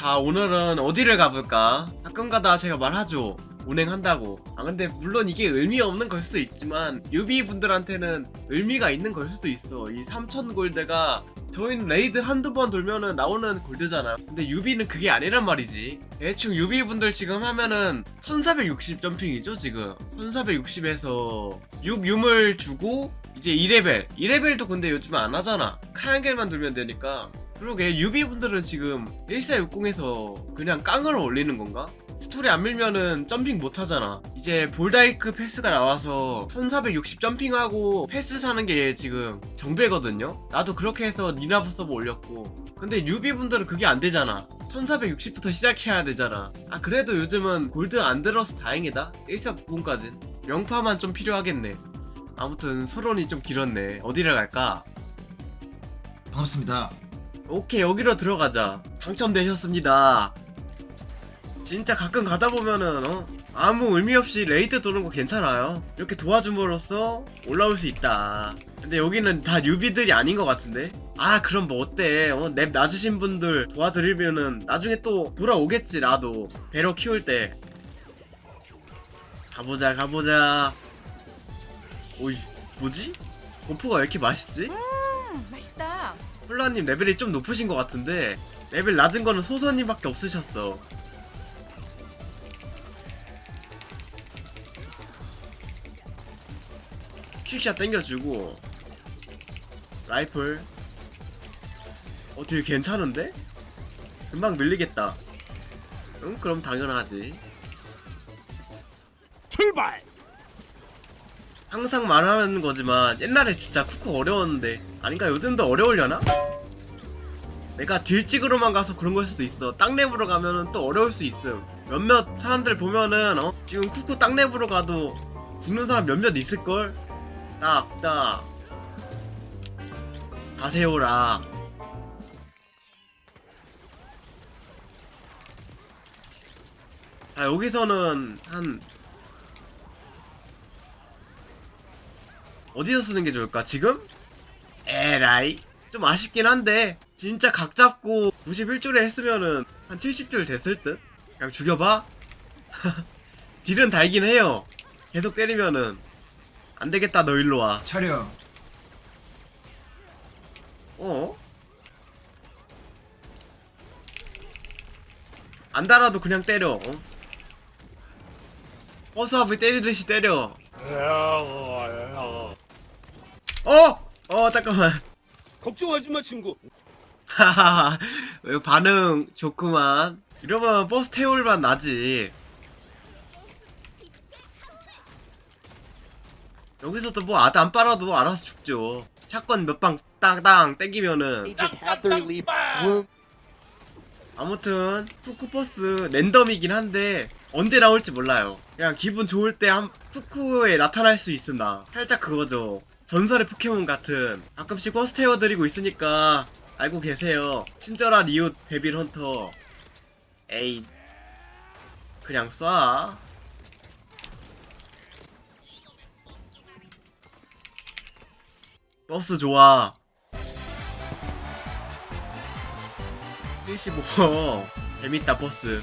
자 오늘은 어디를 가볼까? 가끔가다 제가 말하죠. 운행한다고. 아 근데 물론 이게 의미 없는 걸 수도 있지만 유비 분들한테는 의미가 있는 걸 수도 있어. 이 3000 골드가 저희는 레이드 한두 번 돌면은 나오는 골드잖아 근데 유비는 그게 아니란 말이지. 대충 유비 분들 지금 하면은 1460 점핑이죠 지금. 1460에서 6 유물 주고 이제 2레벨. 2레벨도 근데 요즘 안 하잖아. 카양겔만 돌면 되니까 그러게 유비분들은 지금 1460에서 그냥 깡을 올리는 건가? 스토리 안 밀면은 점핑 못 하잖아. 이제 볼다이크 패스가 나와서 1460 점핑하고 패스 사는 게 지금 정배거든요? 나도 그렇게 해서 니나부 서버 올렸고. 근데 유비분들은 그게 안 되잖아. 1460부터 시작해야 되잖아. 아, 그래도 요즘은 골드 안 들어서 다행이다. 1490까진. 명파만 좀 필요하겠네. 아무튼 서론이 좀 길었네. 어디를 갈까? 반갑습니다. 오케이 여기로 들어가자. 당첨되셨습니다. 진짜 가끔 가다 보면은 어? 아무 의미 없이 레이드 도는 거 괜찮아요. 이렇게 도와줌으로써 올라올 수 있다. 근데 여기는 다 뉴비들이 아닌 것 같은데? 아 그럼 뭐 어때? 어? 랩 낮으신 분들 도와드리면은 나중에 또 돌아오겠지 나도. 배로 키울 때. 가보자 가보자. 오이 뭐지? 버프가 왜 이렇게 맛있지? 음, 맛있다. 폴라님 레벨이 좀 높으신 것 같은데 레벨 낮은 거는 소선님밖에 없으셨어. 퀵샷 땡겨주고 라이플 어딜 괜찮은데? 금방 밀리겠다. 응 그럼 당연하지. 출발! 항상 말하는 거지만 옛날에 진짜 쿠쿠 어려웠는데 아닌가 요즘도 어려우려나? 내가 딜찍으로만 가서 그런 걸 수도 있어 땅랩으로 가면은 또 어려울 수 있음 몇몇 사람들 보면은 어? 지금 쿠쿠 땅랩으로 가도 죽는 사람 몇몇 있을걸? 딱딱 가세요라 아 여기서는 한 어디서 쓰는 게 좋을까? 지금? 에라이 좀 아쉽긴 한데 진짜 각 잡고 91줄에 했으면은 한 70줄 됐을 듯? 그냥 죽여봐? 딜은 달긴 해요 계속 때리면은 안 되겠다 너 일로 와 차려. 어? 안 달아도 그냥 때려 어? 버스업을 때리듯이 때려 어! 어 잠깐만. 걱정하지 마 친구. 하하하. 왜 반응 좋구만. 이러면 버스 태울만 나지. 여기서도 뭐 아드 안 빨아도 알아서 죽죠. 샷건 몇 방 땅땅 땡기면은. 아무튼 쿠쿠버스 랜덤이긴 한데 언제 나올지 몰라요. 그냥 기분 좋을 때 한 쿠쿠에 나타날 수 있으나 살짝 그거죠 전설의 포켓몬 같은 가끔씩 버스 태워드리고 있으니까 알고 계세요. 친절한 이웃 데빌 헌터. 에이 그냥 쏴. 버스 좋아. 75 재밌다 버스